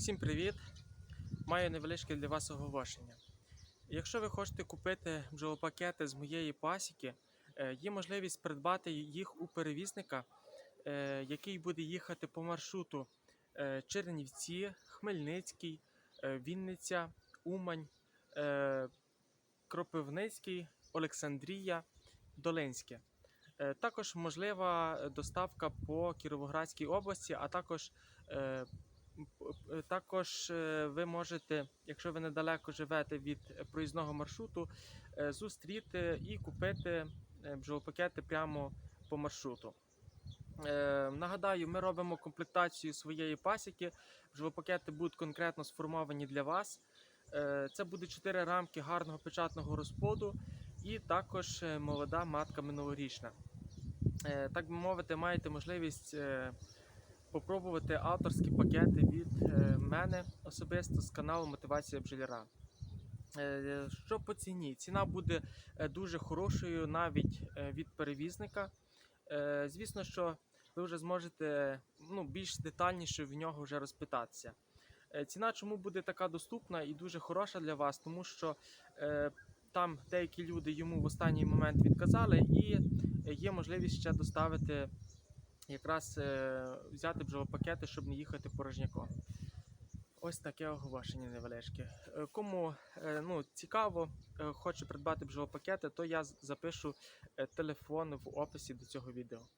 Всім привіт! Маю невеличке для вас оголошення. Якщо ви хочете купити бджолопакети з моєї пасіки, е, є можливість придбати їх у перевізника, е, який буде їхати по маршруту е, Чернівці, Хмельницький, Вінниця, Умань, Кропивницький, Олександрія, Долинське. Також можлива доставка по Кіровоградській області, а також Також е, ви можете, якщо ви недалеко живете від е, проїзного маршруту, е, зустріти і купити е, бджолопакети прямо по маршруту. Е, Нагадаю, ми робимо комплектацію своєї пасіки. Бджолопакети будуть конкретно сформовані для вас. Е, Це буде 4 рамки гарного печатного розплоду і також е, молода матка минулорічна. Е, Так би мовити, маєте можливість е, попробувати авторські пакети від е, мене особисто з каналу Мотивація бджоляра. Е, Що по ціні? Ціна буде е, дуже хорошою навіть від перевізника. Звісно, що ви вже зможете ну, більш детальніше в нього вже розпитатися. Ціна чому буде така доступна і дуже хороша для вас, тому що там деякі люди йому в останній момент відказали, і є можливість ще доставити якраз е, взяти бджолопакети, щоб не їхати порожняком. Ось таке оголошення невеличке. Е, Кому е, ну, цікаво, хоче придбати бджолопакети, то я запишу телефон в описі до цього відео.